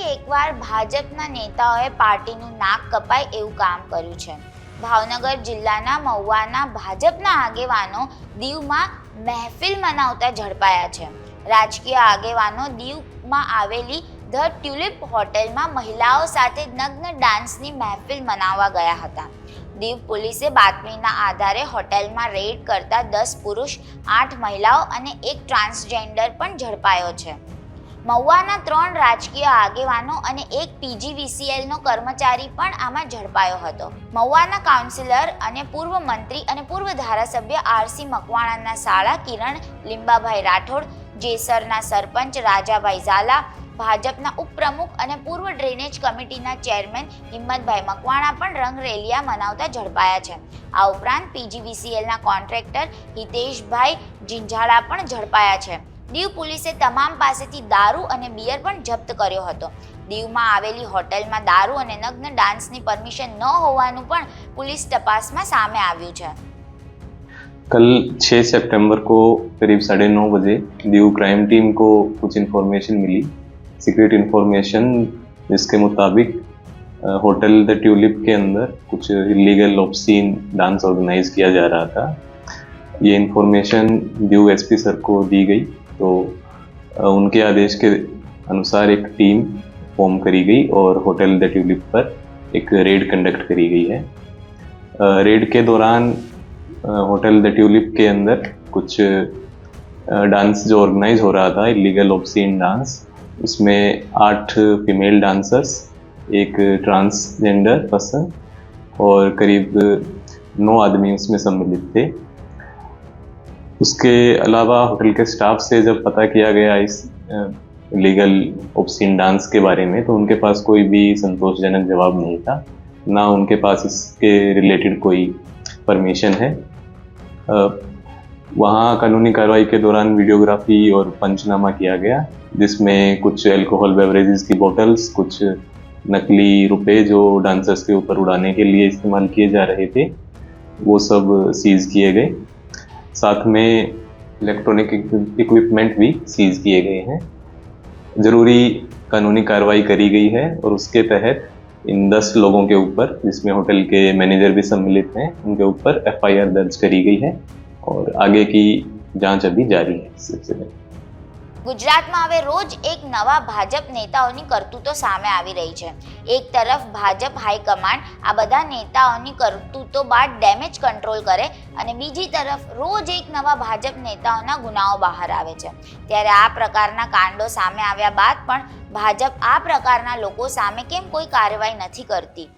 ભાજપના નેતાઓએ પાર્ટીનું નાક કપાય એવું કામ કર્યું છે. ભાવનગર જિલ્લાના મહુવાના ભાજપના આગેવાનો દીવમાં મહેફિલ મનાવતા ઝડપાયા છે. રાજકીય આગેવાનો દીવમાં આવેલી ધ ટ્યુલિપ હોટેલમાં મહિલાઓ સાથે નગ્ન ડાન્સની મહેફિલ મનાવવા ગયા હતા. દીવ પોલીસે બાતમીના આધારે હોટેલમાં રેડ કરતા દસ પુરુષ, આઠ મહિલાઓ અને એક ટ્રાન્સજેન્ડર પણ ઝડપાયો છે. મહુવાના ત્રણ રાજકીય આગેવાનો અને એક પીજીવીસીએલનો કર્મચારી પણ આમાં ઝડપાયો હતો. મહુવાના કાઉન્સિલર અને પૂર્વ મંત્રી અને પૂર્વ ધારાસભ્ય આરસી મકવાણાના શાળા કિરણ, લીંબાભાઈ રાઠોડ, જેસરના સરપંચ રાજાભાઈ ઝાલા, ભાજપના ઉપપ્રમુખ અને પૂર્વ ડ્રેનેજ કમિટીના ચેરમેન હિંમતભાઈ મકવાણા પણ રંગરેલિયા મનાવતા ઝડપાયા છે. આ ઉપરાંત પીજીવીસીએલના કોન્ટ્રાક્ટર હિતેશભાઈ જિંઝાળા પણ ઝડપાયા છે. દીવ પોલીસે તમામ પાસેથી દારૂ અને બિયર પણ જપ્ત કર્યો હતો દીવમાં આવેલી હોટલમાં દારૂ અને નગ્ન ડાન્સની પરમિશન ન હોવાનું પણ પોલીસ તપાસમાં સામે આવ્યું છે कल 6 सितंबर को करीब साढ़े नौ बजे दीव क्राइम टीम को कुछ इन्फॉर्मेशन मिली सीक्रेट इन्फॉर्मेशन जिसके मुताबिक अ, होटल द ट्यूलिप के अंदर कुछ इलीगल ऑप्सीन डांस ऑर्गेनाइज किया जा रहा था ये इन्फॉर्मेशन दीव एसपी सर को दी गई तो उनके आदेश के अनुसार एक टीम फॉर्म करी गई और होटल द ट्यूलिप पर एक रेड कंडक्ट करी गई है। रेड के दौरान होटल द ट्यूलिप के अंदर कुछ डांस जो ऑर्गेनाइज हो रहा था, इलीगल ऑप्सीन डांस, उसमें आठ फीमेल डांसर्स, एक ट्रांसजेंडर पर्सन और करीब नौ आदमी उसमें सम्मिलित थे। उसके अलावा होटल के स्टाफ से जब पता किया गया इस लीगल ऑप्सीन डांस के बारे में तो उनके पास कोई भी संतोषजनक जवाब नहीं था। ना उनके पास इसके रिलेटेड कोई परमिशन है। वहाँ कानूनी कार्रवाई के दौरान वीडियोग्राफी और पंचनामा किया गया, जिसमें कुछ अल्कोहल बेवरेजेस की बोतल्स कुछ नकली रुपए जो डांसर्स के ऊपर उड़ाने के लिए इस्तेमाल किए जा रहे थे, वो सब सीज किए गए। साथ में इलेक्ट्रॉनिक इक्विपमेंट भी सीज किए गए हैं। ज़रूरी कानूनी कार्रवाई करी गई है और उसके तहत इन दस लोगों के ऊपर, जिसमें होटल के मैनेजर भी सम्मिलित हैं, उनके ऊपर एफआईआर दर्ज करी गई है और आगे की जाँच अभी जारी है इस सिलसिले में। ગુજરાતમાં હવે રોજ એક નવા ભાજપ નેતાઓની કરતૂતો સામે આવી રહી છે. એક તરફ ભાજપ હાઈકમાન્ડ આ બધા નેતાઓની કરતૂતો બાદ ડેમેજ કંટ્રોલ કરે અને બીજી તરફ રોજ એક નવા ભાજપ નેતાઓના ગુનાઓ બહાર આવે છે. ત્યારે આ પ્રકારના કાંડો સામે આવ્યા બાદ પણ ભાજપ આ પ્રકારના લોકો સામે કેમ કોઈ કાર્યવાહી નથી કરતી?